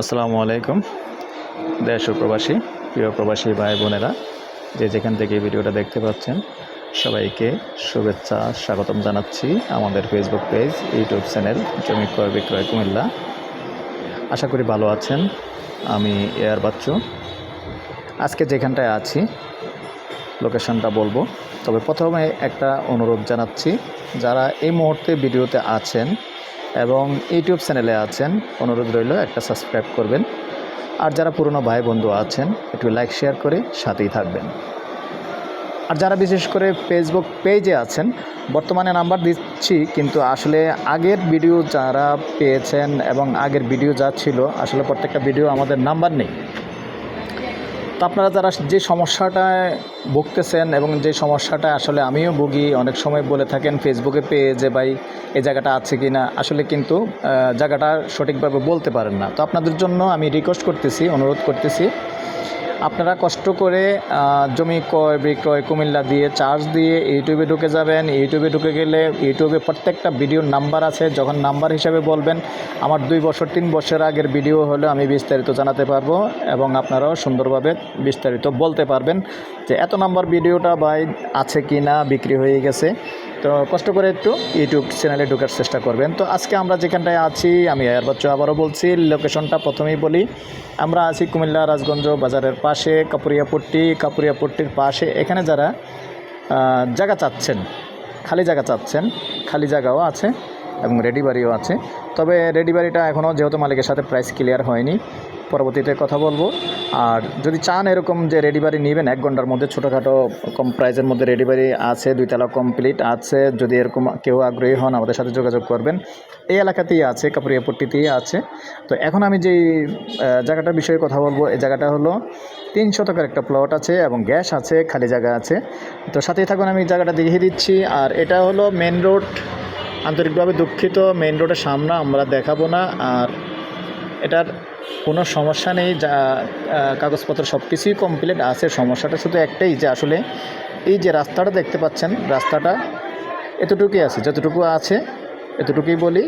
আসসালামু আলাইকুম। দেশ প্রবাসী, প্রিয় প্রবাসী ভাই বোনেরা, যে যেখান থেকে ভিডিওটা দেখতে পাচ্ছেন, সবাইকে শুভেচ্ছা, স্বাগতম জানাচ্ছি আমাদের ফেসবুক পেজ ইউটিউব চ্যানেল জমি ক্রয়, বিক্রয়, কুমিল্লা। আশা করি ভালো আছেন। আমি এয়ার বাচ্চু। আজকে যেখানটায় আছি লোকেশনটা বলব। তবে প্রথমে একটা অনুরোধ জানাচ্ছি, যারা এই মুহূর্তে ভিডিওতে আছেন এবং ইউটিউব চ্যানেলে আছেন, অনুরোধ রইল একটা সাবস্ক্রাইব করবেন। আর যারা পুরনো ভাই বন্ধু আছেন, একটু লাইক শেয়ার করে সাথেই থাকবেন। আর যারা বিশেষ করে ফেসবুক পেজে আছেন, বর্তমানে নাম্বার দিচ্ছি, কিন্তু আসলে আগের ভিডিও যারা পেয়েছেন এবং আগের ভিডিও যা ছিল, আসলে প্রত্যেকটা ভিডিও আমাদের নাম্বার নেই। তো আপনারা যারা যে সমস্যাটায় ভুগতেছেন এবং যে সমস্যাটা আসলে আমিও ভুগি, অনেক সময় বলে থাকেন ফেসবুকে পেয়ে যে ভাই এই জায়গাটা আছে কি না আসলে কিন্তু জায়গাটা সঠিকভাবে বলতে পারেন না। তো আপনাদের জন্য আমি রিকোয়েস্ট করতেছি, অনুরোধ করতেছি আপনারা কষ্ট করে জমি ক্রয়, বিক্রয়, কুমিল্লা দিয়ে চার্জ দিয়ে ইউটিউবে ঢুকে যাবেন। ইউটিউবে ঢুকে গেলে ইউটিউবে প্রত্যেকটা ভিডিওর নাম্বার আছে, যখন নাম্বার হিসাবে বলবেন, আমার দুই বছর, তিন বছর আগের ভিডিও হলে আমি বিস্তারিত জানাতে পারব এবং আপনারাও সুন্দরভাবে বিস্তারিত বলতে পারবেন যে এত নাম্বার ভিডিওটা ভাই আছে কি না বিক্রি হয়ে গেছে। তো কষ্ট করে একটু ইউটিউব চ্যানেলে ঢোকার চেষ্টা করবেন। তো আজকে আমরা যেখানটায় আছি, আমি এর বাচ্চা আবারও বলছি লোকেশনটা প্রথমেই বলি। আমরা আছি কুমিল্লা রাজগঞ্জ বাজারের পাশে, কাপুরিয়াপট্টি। কাপুরিয়াপট্টির পাশে এখানে যারা জায়গা চাচ্ছেন, খালি জায়গা চাচ্ছেন, খালি জায়গাও আছে। এবং রেডি বাড়িও আছে। তবে রেডি বাড়িটা এখনও যেহেতু মালিকের সাথে প্রাইস ক্লিয়ার হয়নি, পরবর্তীতে কথা বলব। আর যদি চান এরকম যে রেডি বাড়ি নেবেন, এক ঘণ্টার মধ্যে ছোটোখাটো কম প্রাইসের মধ্যে রেডি বাড়ি আছে, দুইতলা কমপ্লিট আছে, যদি এরকম কেউ আগ্রহী হন আমাদের সাথে যোগাযোগ করবেন। এই এলাকাতেই আছে, কাপুরিয়াপট্টিতেই আছে। তো এখন আমি যেই জায়গাটার বিষয়ে কথা বলব, এই জায়গাটা হলো তিন শতকের একটা প্লট আছে এবং গ্যাস আছে, খালি জায়গা আছে। তো সাথেই থাকুন, আমি জায়গাটা দেখিয়ে দিচ্ছি। আর এটা হলো মেন রোড আন্তরিকভাবে দুঃখিত মেন রোডের সামনে আমরা দেখাবো না আর এটার কোনো সমস্যা নেই যা কাগজপত্র সব কিছুই কমপ্লিট আছে সমস্যাটা শুধু একটাই যে আসলে এই যে রাস্তাটা দেখতে পাচ্ছেন রাস্তাটা এতটুকুই আছে যতটুকু আছে এতটুকুই বলি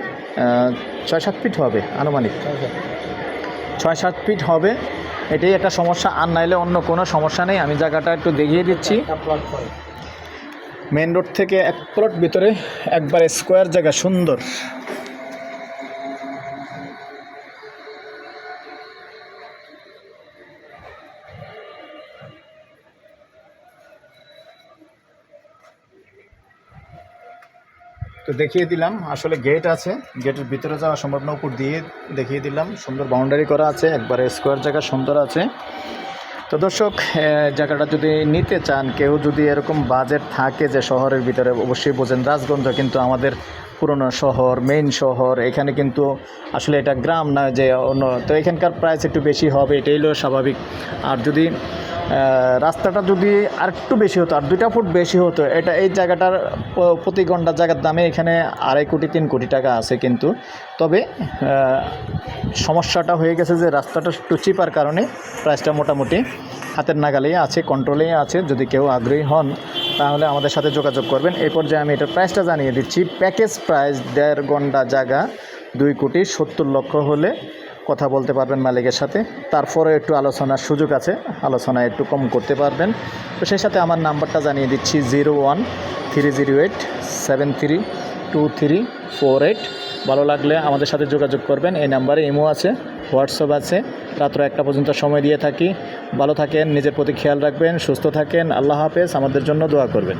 ছয় সাত ফিট হবে আনুমানিক। ছয় সাত ফিট হবে এটাই একটা সমস্যা আর নাইলে অন্য কোনো সমস্যা নেই আমি জায়গাটা একটু দেখিয়ে দিচ্ছি। মেন রোড থেকে এক প্লট ভিতরে একবার স্কোয়ার জায়গা, সুন্দর। তো দেখিয়ে দিলাম, আসলে গেট আছে। গেটের ভিতরে যাওয়া সম্ভব না, উপর দিয়ে দেখিয়ে দিলাম। সুন্দর বাউন্ডারি করা আছে, একবারে স্কোয়ার জায়গা, সুন্দর আছে। তো দর্শক জায়গাটা যদি নিতে চান, কেউ যদি এরকম বাজেট থাকে যে শহরের ভিতরে, অবশ্যই বোঝেন রাজগঞ্জ কিন্তু আমাদের পুরনো শহর মেইন শহর, এখানে কিন্তু আসলে এটা গ্রাম না যে অন্য, তো এখানকার প্রাইস একটু বেশি হবে এটাই স্বাভাবিক। আর যদি রাস্তাটা যদি আর একটু বেশি হতো, আর দুইটা ফুট বেশি হতো, এটা এই জায়গাটার প্রতি ঘণ্টার জায়গার দামে এখানে আড়াই কোটি, তিন কোটি টাকা আছে কিন্তু। তবে সমস্যাটা হয়ে গেছে যে রাস্তাটা একটু চিপার কারণে প্রাইসটা মোটামুটি হাতের নাগালেই আছে কন্ট্রোলেই আছে। যদি কেউ আগ্রহী হন, তাহলে আমাদের সাথে যোগাযোগ করবেন। এই পর্যায়ে আমি এটার প্রাইসটা জানিয়ে দিচ্ছি। প্যাকেজ প্রাইস দেড় ঘণ্টা জায়গা, দুই কোটি সত্তর লক্ষ হলে কথা বলতে পারবেন মালিকের সাথে। তারপরে একটু আলোচনার সুযোগ আছে, আলোচনা একটু কম করতে পারবেন। তো সেই সাথে আমার নাম্বারটা জানিয়ে দিচ্ছি zero one three zero eight seven three two three four eight. ভালো লাগলে আমাদের সাথে যোগাযোগ করবেন, এই নাম্বারে ইমো আছে, হোয়াটসঅ্যাপ আছে। রাত্র একটা পর্যন্ত সময় দিয়ে থাকি। ভালো থাকেন, নিজের প্রতি খেয়াল রাখবেন, সুস্থ থাকেন। আল্লাহ হাফেজ, আমাদের জন্য দোয়া করবেন।